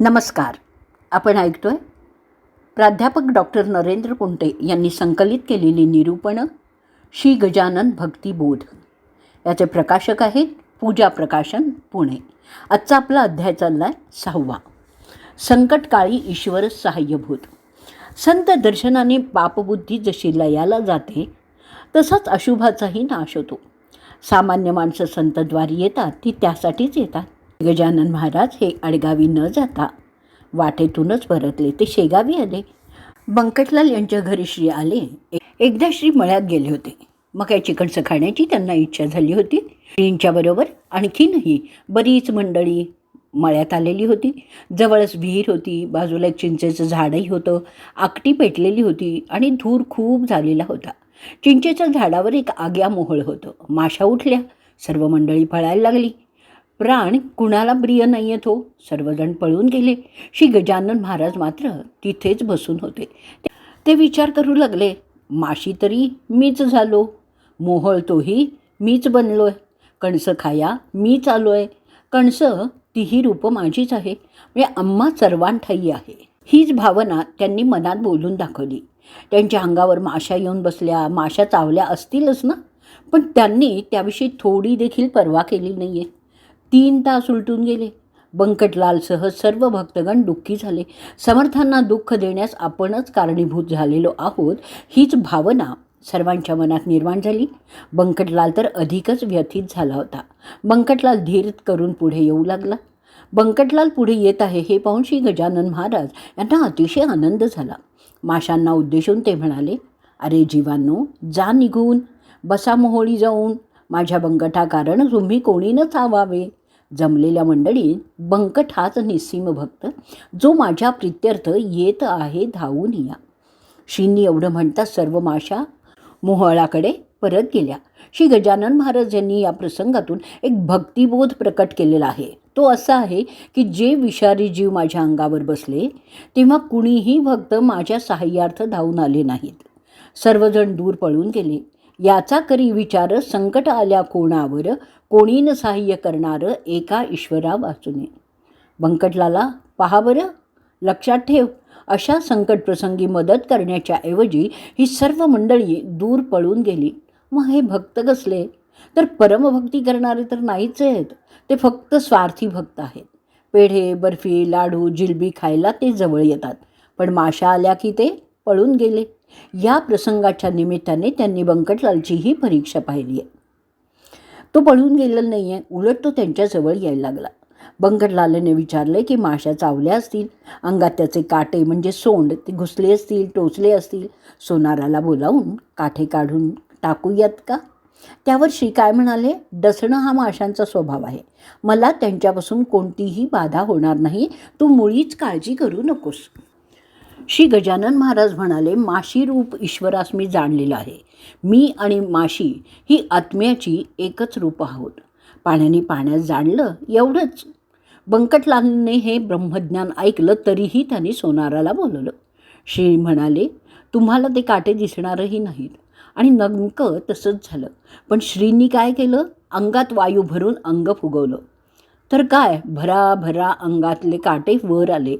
नमस्कार. आपण ऐकतोय प्राध्यापक डॉक्टर नरेंद्र कुंटे यांनी संकलित केलेली निरूपणं श्री गजानन भक्तिबोध याचे प्रकाशक आहेत पूजा प्रकाशन पुणे. आजचा आपला अध्याय चालला आहे सहावा संकटकाळी ईश्वर सहाय्यभूत. संत दर्शनाने पापबुद्धी जशी लयाला जाते तसाच अशुभाचाही नाश होतो. सामान्य माणसं संतद्वारी येतात ती त्यासाठीच येतात. गजानन महाराज हे आडगावी न जाता वाटेतूनच परतले. ते शेगावी आले. बंकटलाल यांच्या घरी श्री आले. एकदा श्री मळ्यात गेले होते. मग काय चिकणचं खाण्याची त्यांना इच्छा झाली होती. श्रींच्याबरोबर आणखीनही बरीच मंडळी मळ्यात आलेली होती. जवळच विहीर होती. बाजूला एक चिंचेचं झाडही होतं. आकटी पेटलेली होती आणि धूर खूप झालेला होता. चिंचेच्या झाडावर एक आग्या मोहळ होतं. माशा उठल्या. सर्व मंडळी पळायला लागली. प्राण कुणाला प्रिय नाही आहेत हो? सर्वजण पळून गेले. श्री गजानन महाराज मात्र तिथेच बसून होते. ते विचार करू लागले माशी तरी मीच झालो. मोहळ तोही मीच बनलो आहे कणसं खाया मीच आलो आहे कणसं तीही रूपं माझीच आहे. म्हणजे अम्मा सर्वांठाई आहे. हीच भावना त्यांनी मनात बोलून दाखवली. त्यांच्या अंगावर माशा येऊन बसल्या. माशा चावल्या असतीलच ना? पण त्यांनी त्याविषयी थोडी देखील पर्वा केली नाही आहे तीन तास उलटून गेले. बंकटलालसह सर्व भक्तगण दुःखी झाले. समर्थांना दुःख देण्यास आपणच कारणीभूत झालेलो आहोत हीच भावना सर्वांच्या मनात निर्माण झाली. बंकटलाल तर अधिकच व्यथित झाला होता. बंकटलाल धीर करून पुढे येऊ लागला. बंकटलाल पुढे येत आहे हे पाहून श्री गजानन महाराज यांना अतिशय आनंद झाला. माशांना उद्देशून ते म्हणाले अरे जीवांनो जा निघून. बसा मोहोळी जाऊन. माझ्या बंकटा कारण तुम्ही कोणीनच आवावे जमलेल्या मंडळीत बंकट हाच निस्सीम भक्त जो माझ्या प्रित्यर्थ येत आहे धावून या. श्रींनी एवढं म्हणता सर्व माशा मोहळाकडे परत गेल्या. श्री गजानन महाराज यांनी या प्रसंगातून एक भक्तिबोध प्रकट केलेला आहे. तो असा आहे की जे विषारी जीव माझ्या अंगावर बसले तेव्हा कुणीही भक्त माझ्या सहाय्यार्थ धावून आले नाहीत. सर्वजण दूर पळून गेले. याचा करी विचार संकट आल्या कोणावर? कोणीन सहाय्य करणारं एका ईश्वरा वाचूने बंकटलाला पहा बरं. लक्षात ठेव अशा संकटप्रसंगी मदत करण्याच्या ऐवजी ही सर्व मंडळी दूर पळून गेली. मग हे भक्त कसले? तर परमभक्ती करणारे तर नाहीच आहेत. ते फक्त स्वार्थी भक्त आहेत. पेढे बर्फी लाडू जिलबी खायला ते जवळ येतात. पण माशा आल्या की ते पळून गेले. या प्रसंगाच्या निमित्ताने त्यांनी बंकटलालचीही परीक्षा पाहिली आहे. तो पळून गेलेला नाही आहे उलट तो त्यांच्याजवळ यायला लागला. बंकटलालने विचारले की माशा चावल्या असतील? अंगात त्याचे काटे म्हणजे सोंड ते घुसले असतील टोचले असतील? सोनाराला बोलावून काठे काढून टाकूयात का? त्यावर श्री काय म्हणाले डसणं हा माशांचा स्वभाव आहे. मला त्यांच्यापासून कोणतीही बाधा होणार नाही. तू मुळीच काळजी करू नकोस. श्री गजानन महाराज म्हणाले माशी रूप ईश्वरास मी जाणलेलं आहे. मी आणि माशी ही आत्म्याची एकच रूप आहोत. पाण्याने पाण्यात जाणलं एवढंच. बंकटलालने हे ब्रह्मज्ञान ऐकलं तरीही त्यांनी सोनाराला बोलवलं. श्री म्हणाले तुम्हाला ते काटे दिसणारही नाहीत. आणि नमकं तसंच झालं. पण श्रींनी काय केलं? अंगात वायू भरून अंग फुगवलं. तर काय? भराभरा अंगातले काटे वर आले.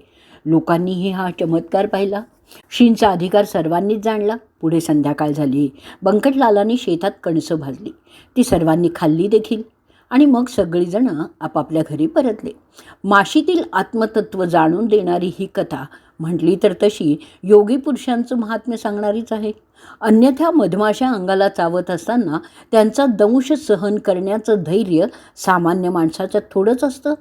लोकांनीही हा चमत्कार पाहिला. शींचा अधिकार सर्वांनीच जाणला. पुढे संध्याकाळ झाली. बंकटलालाने शेतात कणसं भाजली. ती सर्वांनी खाल्ली देखील. आणि मग सगळीजणं आपापल्या घरी परतले. माशीतील आत्मतत्व जाणून देणारी ही कथा म्हटली तर तशी योगी पुरुषांचं महात्म्य सांगणारीच आहे. अन्यथा मधमाशा अंगाला चावत असताना त्यांचा दंश सहन करण्याचं धैर्य सामान्य माणसाच्या थोडंच असतं.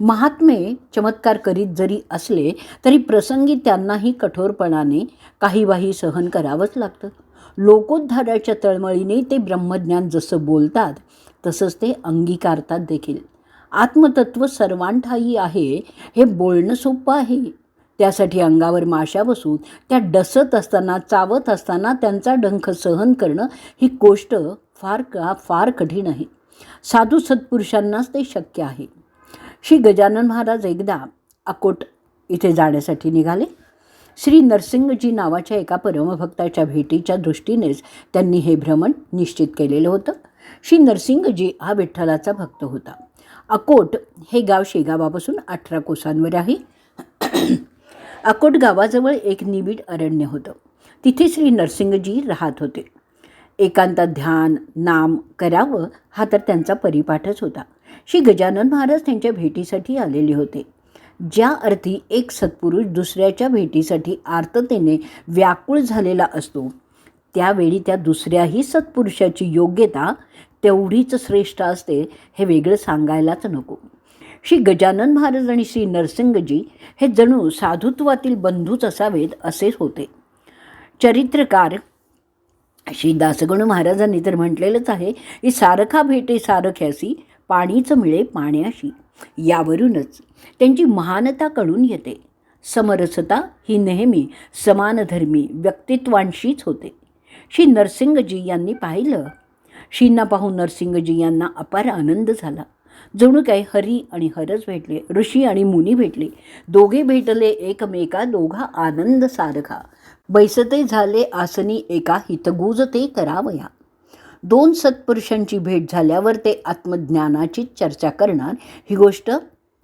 महात्मे चमत्कार करीत जरी असले तरी प्रसंगी त्यांनाही कठोरपणाने काही वाही सहन करावंच लागतं. लोकोद्धाराच्या तळमळीने ते ब्रह्मज्ञान जसं बोलतात तसंच ते अंगीकारतात देखील. आत्मतत्व सर्वांठाई आहे हे बोलणं सोपं आहे. त्यासाठी अंगावर माशा बसून त्या डसत असताना चावत असताना त्यांचा डंख सहन करणं ही गोष्ट फार का फार कठीण आहे. साधू सत्पुरुषांनाच ते शक्य आहे. श्री गजानन महाराज एकदा अकोट इथे जाण्यासाठी निघाले. श्री नरसिंगजी नावाच्या एका परमभक्ताच्या भेटीच्या दृष्टीनेच त्यांनी हे भ्रमण निश्चित केलेलं होतं. श्री नरसिंगजी हा विठ्ठलाचा भक्त होता. अकोट हे गाव शेगावापासून अठरा कोसांवर आहे. अकोट गावाजवळ एक निबिड अरण्य होतं. तिथे श्री नरसिंगजी राहत होते. एकांतात ध्यान नाम करावं हा तर त्यांचा परिपाठच होता. श्री गजानन महाराज त्यांच्या भेटीसाठी आलेले होते. ज्या अर्थी एक सत्पुरुष दुसऱ्याच्या भेटीसाठी आर्ततेने व्याकुळ झालेला असतो त्यावेळी त्या दुसऱ्याही सत्पुरुषाची योग्यता तेवढीच श्रेष्ठ असते हे वेगळं सांगायलाच नको. श्री गजानन महाराज आणि श्री नरसिंगजी हे जणू साधुत्वातील बंधूच असावेत असेच होते. चरित्रकार श्री दासगणू महाराजांनी तर म्हटलेलंच आहे की सारखा भेटे सारख्यासी पाणीच मिळे पाण्याशी. यावरूनच त्यांची महानता कळून येते. समरसता ही नेहमी समानधर्मी व्यक्तित्वांशीच होते. श्री नरसिंगजी यांनी पाहिलं. श्रींना पाहून नरसिंगजी यांना अपार आनंद झाला. जणू काय हरी आणि हरच भेटले ऋषी आणि मुनी भेटले. दोघे भेटले एकमेका दोघा आनंद सारखा. बैसते झाले आसनी एका हितगुज ते करावया. दोन सत्पुरुषांची भेट झाल्यावर ते आत्मज्ञानाची चर्चा करणार. ही गोष्ट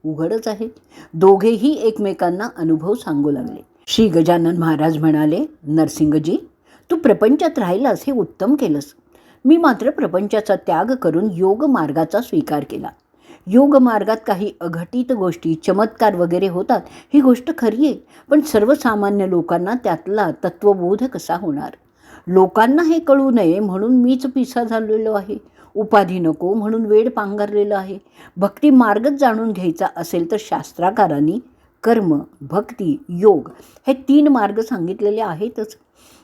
उघडच आहे. दोघेही एकमेकांना अनुभव सांगू लागले. श्री गजानन महाराज म्हणाले नरसिंगजी तू प्रपंचात राहिलास हे उत्तम केलंस. मी मात्र प्रपंचाचा त्याग करून योग मार्गाचा स्वीकार केला. योग मार्गात काही अघटित गोष्टी चमत्कार वगैरे होतात ही गोष्ट खरी आहे. पण सर्वसामान्य लोकांना त्यातला तत्वबोध कसा होणार? लोकांना हे कळू नये म्हणून मीच पिसा झालेलो आहे. उपाधी नको म्हणून वेळ पांघरलेलं आहे. भक्ती मार्गच जाणून घ्यायचा असेल तर शास्त्राकारांनी कर्म भक्ती योग हे तीन मार्ग सांगितलेले आहेतच.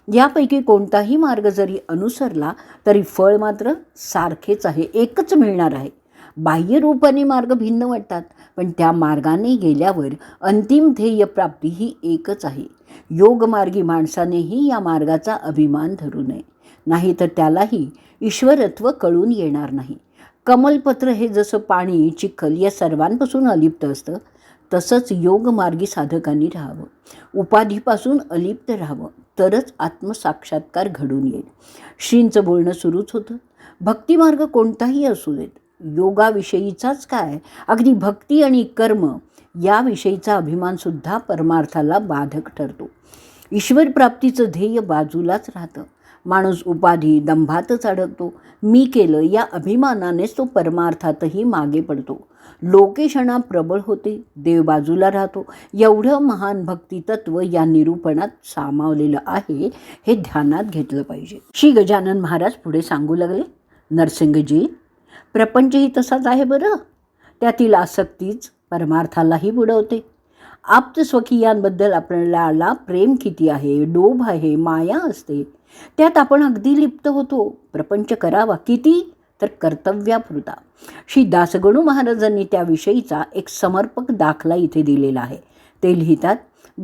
यापैकी कोणताही मार्ग जरी अनुसरला तरी फळ मात्र सारखेच आहे. एकच मिळणार आहे. बाह्यरूपाने मार्ग भिन्न वाटतात. पण त्या मार्गाने गेल्यावर अंतिम ध्येय प्राप्ती ही एकच आहे. योगमार्गी माणसानेही या मार्गाचा अभिमान धरू नये. नाही तर त्यालाही ईश्वरत्व कळून येणार नाही. कमलपत्र हे जसं पाणी चिखल या सर्वांपासून अलिप्त असतं तसंच योगमार्गी साधकांनी राहावं. उपाधीपासून अलिप्त राहावं तरच आत्मसाक्षात्कार घडून येईल. श्रींचं बोलणं सुरूच होतं. भक्तिमार्ग कोणताही असू देत योगाविषयीचाच काय? अगदी भक्ती आणि कर्म याविषयीचा अभिमानसुद्धा परमार्थाला बाधक ठरतो. ईश्वर प्राप्तीचं ध्येय बाजूलाच राहतं. माणूस उपाधी दंभातच अडकतो. मी केलं या अभिमानानेच तो परमार्थातही मागे पडतो. लोकेशणा प्रबळ होते देव बाजूला राहतो. एवढं महान भक्तितत्व या निरूपणात सामावलेलं आहे हे ध्यानात घेतलं पाहिजे. श्री गजानन महाराज पुढे सांगू लागले. नरसिंगजी प्रपंचही तसाच आहे बरं. त्यातील आसक्तीच परमार्थालाही बुडवते. आप्त स्वकीयांबद्दल आपल्याला प्रेम किती आहे डोभ आहे माया असते. त्यात आपण अगदी लिप्त होतो. प्रपंच करावा किती? तर कर्तव्यापुरता. श्री दासगणू महाराजांनी त्याविषयीचा एक समर्पक दाखला इथे दिलेला आहे. ते लिहितात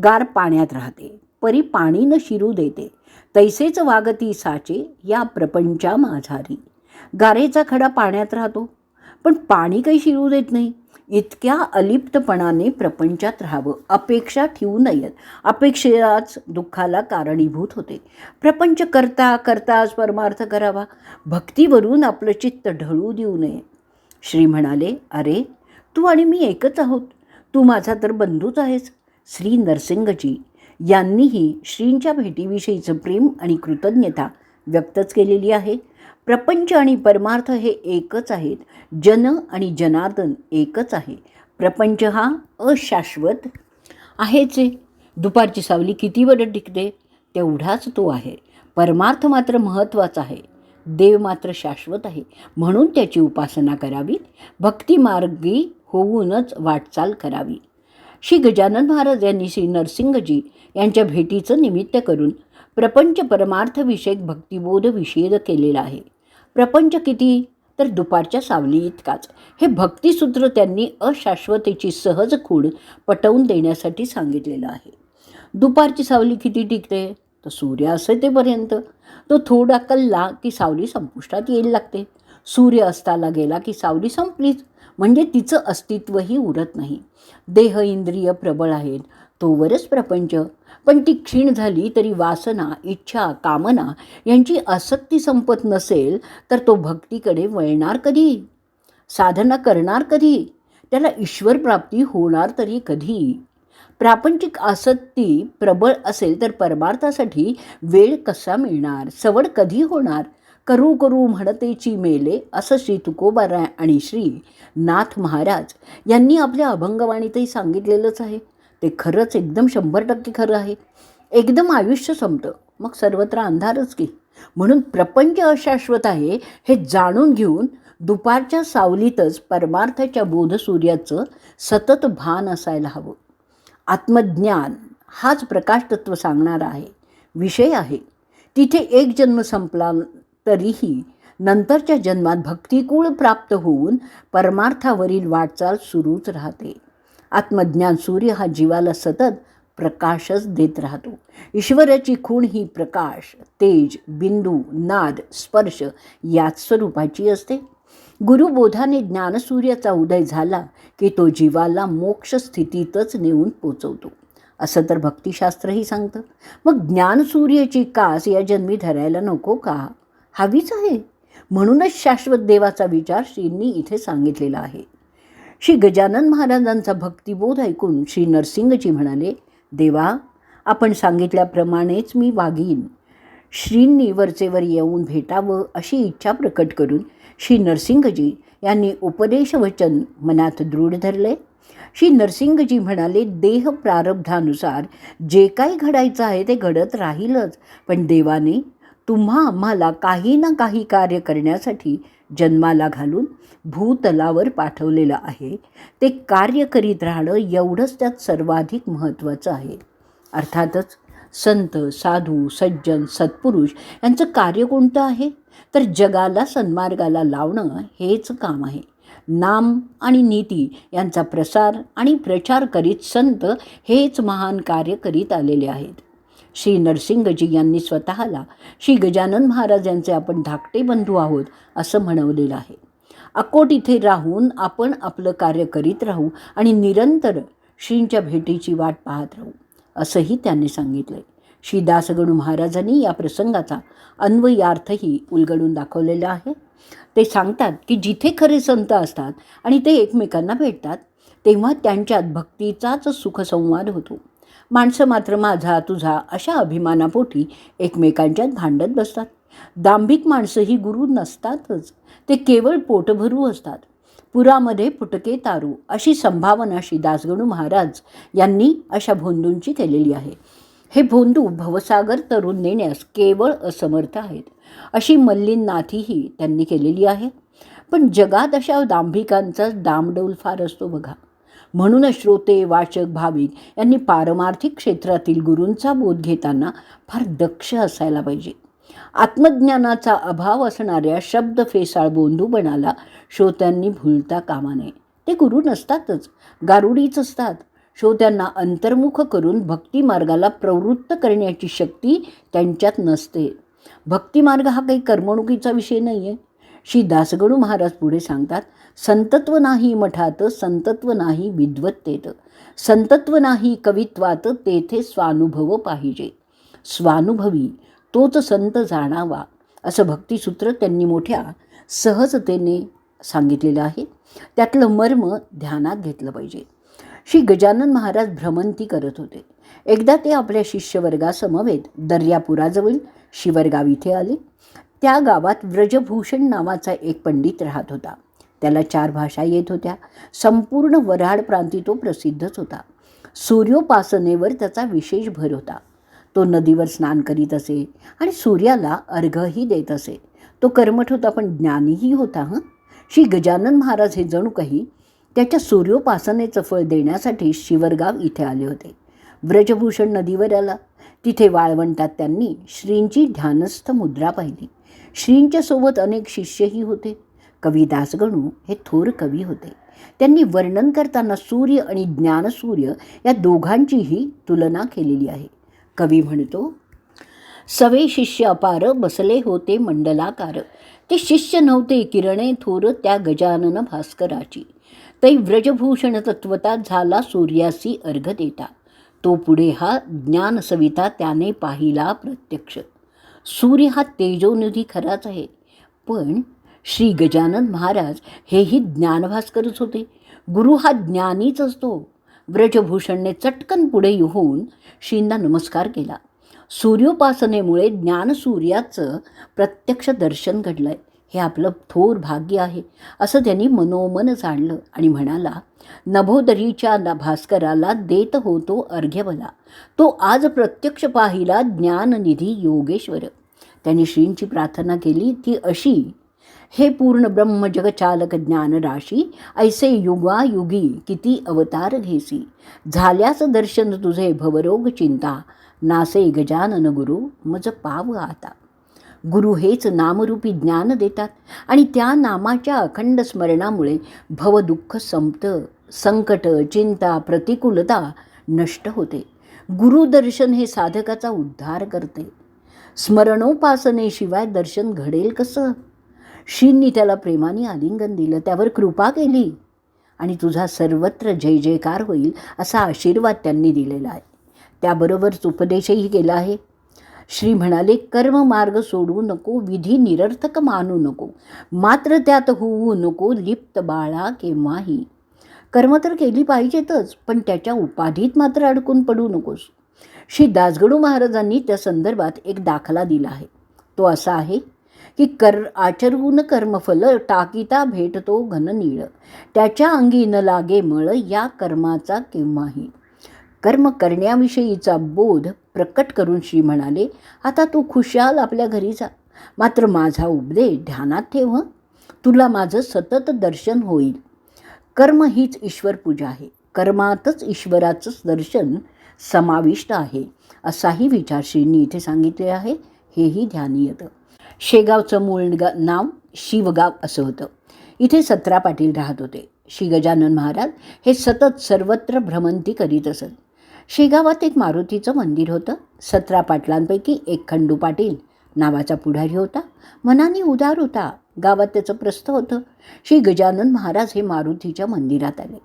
गार पाण्यात राहते परी पाणी न शिरू देते. तैसेच वागती साचे या प्रपंचा माझारी. गारेचा खडा पाण्यात राहतो. पण पाणी काही शिरू देत नाही. इतक्या अलिप्तपणाने प्रपंचात राहावं अपेक्षा ठेवू नयेत. अपेक्षेलाच दुःखाला कारणीभूत होते. प्रपंच करता करताच परमार्थ करावा. भक्तीवरून आपलं चित्त ढळू देऊ नये. श्री म्हणाले अरे तू आणि मी एकच आहोत. तू माझा तर बंधूच आहेस. श्री नरसिंगजी यांनीही श्रींच्या भेटीविषयीचं प्रेम आणि कृतज्ञता व्यक्तच केलेली आहे. प्रपंच आणि परमार्थ हे एकच आहेत. जन आणि जनार्दन एकच आहे. प्रपंच हा अशाश्वत आहेच आहे. दुपारची सावली किती वेळ टिकते तेवढाच तो आहे. परमार्थ मात्र महत्त्वाचा आहे. देव मात्र शाश्वत आहे. म्हणून त्याची उपासना करावी. भक्तिमार्गी होऊनच वाटचाल करावी. श्री गजानन महाराज यांनी श्री नरसिंगजी यांच्या भेटीचं निमित्त करून प्रपंच परमार्थविषयक भक्तिबोध विषेद केलेला आहे. प्रपंच किती? तर दुपारच्या सावली इतकाच. हे भक्तिसूत्र त्यांनी अशाश्वतेची सहज खूड पटवून देण्यासाठी सांगितलेलं आहे. दुपारची सावली किती टिकते? तर सूर्य असेतेपर्यंत. तो थोडा कल्ला की सावली संपुष्टात येईल लागते. सूर्य अस्ताला गेला की सावली संपलीच. म्हणजे तिचं अस्तित्वही उरत नाही. देह इंद्रिय प्रबळ आहेत. तोवरच प्रपंच. पण ती क्षीण झाली तरी वासना इच्छा कामना यांची आसक्ती संपत नसेल तर तो भक्तीकडे वळणार कधी? साधना करणार कधी? त्याला ईश्वर प्राप्ती होणार तरी कधी? प्रापंचिक आसक्ती प्रबळ असेल तर परमार्थासाठी वेळ कसा मिळणार? सवड कधी होणार? करू करू म्हणतेची मेले असं श्री तुकोबाराय आणि श्री नाथ महाराज यांनी आपल्या अभंगवाणीतही सांगितलेलंच आहे. ते खरंच एकदम शंभर टक्के खरं आहे. एकदम आयुष्य संपतं. मग सर्वत्र अंधारच की. म्हणून प्रपंच अशाश्वत आहे हे जाणून घेऊन दुपारच्या सावलीतच परमार्थाच्या बोधसूर्याचं सतत भान असायला हवं. आत्मज्ञान हाच प्रकाशतत्व सांगणारा आहे. विषय आहे. तिथे एक जन्म संपला तरीही नंतरच्या जन्मात भक्तिकूळ प्राप्त होऊन परमार्थावरील वाटचाल सुरूच राहते. आत्मज्ञान सूर्य हा जीवाला सतत प्रकाशच देत राहतो. ईश्वराची खूण ही प्रकाश तेज बिंदू नाद स्पर्श याच स्वरूपाची असते. गुरुबोधाने ज्ञानसूर्याचा उदय झाला की तो जीवाला मोक्ष स्थितीतच नेऊन पोचवतो. असं तर भक्तिशास्त्रही सांगतं. मग ज्ञानसूर्याची कास या जन्मी धरायला नको का? हवीच आहे. म्हणूनच शाश्वत देवाचा विचार श्रींनी इथे सांगितलेला आहे. श्री गजानन महाराजांचा भक्तिबोध ऐकून श्री नरसिंगजी म्हणाले देवा आपण सांगितल्याप्रमाणेच मी वागीन. श्रींनी वरचेवर येऊन भेटावं अशी इच्छा प्रकट करून श्री नरसिंगजी यांनी उपदेशवचन मनात दृढ धरले. श्री नरसिंगजी म्हणाले देह प्रारब्धानुसार जे काही घडायचं आहे ते घडत राहीलच पण देवाने तुम्हा आम्हाला काही ना काही कार्य करण्यासाठी जन्माला घालून भूतलावर पाठवलेलं आहे. ते कार्य करीत राहणं एवढंच त्यात सर्वाधिक महत्त्वाचं आहे. अर्थातच संत साधू सज्जन सत्पुरुष यांचं कार्य कोणतं आहे? तर जगाला सन्मार्गाला लावणं हेच काम आहे. नाम आणि नीती यांचा प्रसार आणि प्रचार करीत संत हेच महान कार्य करीत आलेले आहेत. श्री नरसिंगजी यांनी स्वतःला श्री गजानन महाराज यांचे आपण धाकटे बंधू आहोत असं म्हणवलेलं आहे. अकोट इथे राहून आपण आपलं कार्य करीत राहू आणि निरंतर श्रींच्या भेटीची वाट पाहत राहू असंही त्यांनी सांगितलं श्री दासगणू महाराजांनी या प्रसंगाचा अन्वयार्थही उलगडून दाखवलेला आहे. ते सांगतात की जिथे खरे संत असतात आणि ते एकमेकांना भेटतात तेव्हा त्यांच्यात भक्तीचाच सुखसंवाद होतो. माणसं मात्र माझा तुझा अशा अभिमानापोटी एकमेकांच्यात भांडत बसतात. दांभिक माणसं ही गुरु नसतातच ते केवळ पोटभरू असतात. पुरामध्ये पुटके तारू अशी संभावना श्री दासगणू महाराज यांनी अशा भोंदूंची केलेली आहे. हे भोंदू भवसागर तरुण नेण्यास केवळ असमर्थ आहेत. अशी मल्लीन नाथीही त्यांनी केलेली आहे. पण जगात अशा दांभिकांचा दामडौल फार असतो बघा. म्हणूनच श्रोते वाचक भाविक यांनी पारमार्थिक क्षेत्रातील गुरूंचा बोध घेताना फार दक्ष असायला पाहिजे. आत्मज्ञानाचा अभाव असणाऱ्या शब्द फेसाळ बोंधूपणाला श्रोत्यांनी भुलता कामा नये. ते गुरु नसतातच गारुडीच असतात. श्रोत्यांना अंतर्मुख करून भक्तिमार्गाला प्रवृत्त करण्याची शक्ती त्यांच्यात नसते. भक्तिमार्ग हा काही करमणुकीचा विषय नाही आहे श्री दासगणू महाराज पुढे सांगतात संतत्व नाही मठात संतत्व नाही विद्वत्तेत संतत्व नाही कवित्वात तेथे स्वानुभव पाहिजे. स्वानुभवी तोच संत जाणावा असं भक्तिसूत्र त्यांनी मोठ्या सहजतेने सांगितलेलं आहे. त्यातलं मर्म ध्यानात घेतलं पाहिजे. श्री गजानन महाराज भ्रमंती करत होते. एकदा ते आपल्या शिष्यवर्गासमवेत दर्यापुराजवळ शिवरगाव इथे आले. त्या गावात व्रजभूषण नावाचा एक पंडित राहत होता. त्याला चार भाषा येत होत्या. संपूर्ण वऱ्हाड प्रांती तो प्रसिद्धच होता. सूर्योपासनेवर त्याचा विशेष भर होता. तो नदीवर स्नान करीत असे आणि सूर्याला अर्घही देत असे. तो कर्मठ होता पण ज्ञानीही होता हं? श्री गजानन महाराज हे जणू काही त्याच्या सूर्योपासनेचं फळ देण्यासाठी शिवरगाव इथे आले होते. व्रजभूषण नदीवर आला. तिथे वाळवंटात त्यांनी श्रींची ध्यानस्थ मुद्रा पाहिली. श्रींच्या सोबत अनेक शिष्यही होते. कवी दासगणू हे थोर कवी होते. त्यांनी वर्णन करताना सूर्य आणि ज्ञानसूर्य या दोघांचीही तुलना केलेली आहे. कवी म्हणतो सवे शिष्य अपार बसले होते मंडलाकार. ते शिष्य नव्हते किरणे थोर त्या गजानन भास्कराची. तै व्रजभूषण तत्वता झाला सूर्यासी अर्घ देता तो पुढे हा ज्ञान सविता त्याने पाहिला प्रत्यक्ष. सूर्य हा तेजोनिधी खराच आहे. पण श्री गजानन महाराज हेही ज्ञानभास्करच होते. गुरु हा ज्ञानीच असतो. व्रजभूषणने चटकन पुढे येऊन श्रींना नमस्कार केला. सूर्योपासनेमुळे ज्ञानसूर्याचं प्रत्यक्ष दर्शन घडलं आहे हे आपलं थोर भाग्य आहे असं त्यांनी मनोमन जाणलं आणि म्हणाला नभोदरीच्या भास्कराला देत होतो अर्घ्यवला तो आज प्रत्यक्ष पाहिला ज्ञाननिधी योगेश्वर. त्यांनी श्रींची प्रार्थना केली ती अशी हे पूर्ण ब्रह्म जगचालक ज्ञानराशी ऐसे युगायुगी किती अवतार घेसी. झाल्यास दर्शन तुझे भवरोग चिंता. नासे गजानन गुरु मज पाव आता. गुरु हेच नामरूपी ज्ञान देतात आणि त्या नामाच्या अखंड स्मरणामुळे भवदुःख संपतं संकट चिंता प्रतिकूलता नष्ट होते. गुरुदर्शन हे साधकाचा उद्धार करते. स्मरणोपासनेशिवाय दर्शन घडेल कसं? श्रींनी त्याला प्रेमाने आलिंगन दिलं त्यावर कृपा केली. आणि तुझा सर्वत्र जय जयकार होईल असा आशीर्वाद त्यांनी दिलेला आहे. त्याबरोबरच उपदेशही केला आहे. श्री म्हणाले कर्ममार्ग सोडू नको विधी निरर्थक मानू नको. मात्र त्यात होऊ नको लिप्त बाळा केव्हाही. कर्म तर केली पाहिजेतच पण त्याच्या उपाधीत मात्र अडकून पडू नकोस. श्री दासगडू महाराजांनी त्या संदर्भात एक दाखला दिला आहे. तो असा आहे की कर आचरून कर्मफल टाकिता भेटतो घन घननीळ त्याच्या अंगी न लागे मळ या कर्माचा केव्हाही. कर्म करण्याविषयीचा बोध प्रकट करून श्री म्हणाले आता तू खुशाल आपल्या घरी जा. मात्र माझा उपदेश ध्यानात ठेव तुला माझं सतत दर्शन होईल. कर्म हीच ईश्वर पूजा आहे. कर्मातच ईश्वराचंच दर्शन समाविष्ट आहे. असाही विचार श्रींनी इथे सांगितले आहे. हेही ध्यानी येतं शेगावचं मूळ गा नाव शिवगाव असं होतं. इथे सतरा पाटील राहत होते. श्री गजानन महाराज हे सतत सर्वत्र भ्रमंती करीत असत. शेगावात एक मारुतीचं मंदिर होतं. सतरा पाटलांपैकी एक खंडू पाटील नावाचा पुढारी होता. मनाने उदार होता. गावात त्याचं प्रस्थ होतं. श्री गजानन महाराज हे मारुतीच्या मंदिरात आले.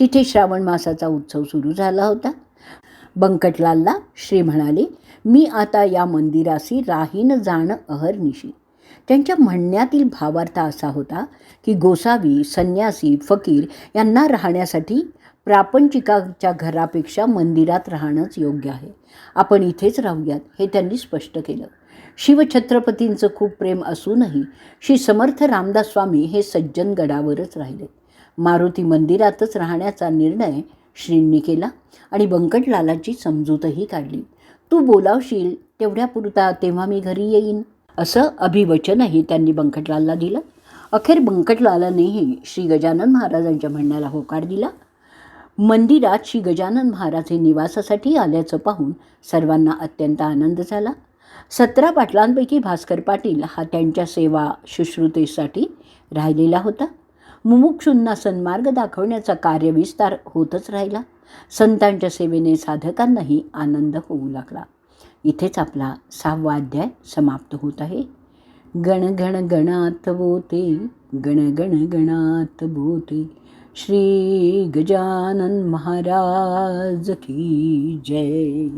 तिथे श्रावण मासाचा उत्सव सुरू झाला होता. बंकटलालला श्री म्हणाले मी आता या मंदिराशी राहीन जाणं अहर्निशी त्यांच्या म्हणण्यातील भावार्थ असा होता की गोसावी संन्यासी फकीर यांना राहण्यासाठी प्रापंचिकाच्या घरापेक्षा मंदिरात राहणंच योग्य आहे. आपण इथेच राहूयात हे त्यांनी स्पष्ट केलं. शिवछत्रपतींचं खूप प्रेम असूनही श्री समर्थ रामदास स्वामी हे सज्जन गडावरच राहिले. मारुती मंदिरातच राहण्याचा निर्णय श्रींनी केला आणि बंकटलालाची समजूतही काढली. तू बोलावशील तेवढ्यापुरता तेव्हा मी घरी येईन. असं अभिवचनही त्यांनी बंकटलालला दिलं. अखेर बंकटलालानेही श्री गजानन महाराजांच्या म्हणण्याला होकार दिला. मंदिरात श्री गजानन महाराज हे निवासासाठी आल्याचं पाहून सर्वांना अत्यंत आनंद झाला. सतरा पाटलांपैकी भास्कर पाटील हा त्यांच्या सेवा शुश्रुतेसाठी राहिलेला होता. मुमुक्षूंना सन्मार्ग दाखवण्याचा कार्यविस्तार होतच राहिला. संतांच्या सेवेने साधकांनाही आनंद होऊ लागला. इथेच आपला सहावा अध्याय समाप्त होत आहे. गण गण गणात बोते गण गण गणात बोते. श्री गजानन महाराज की जय.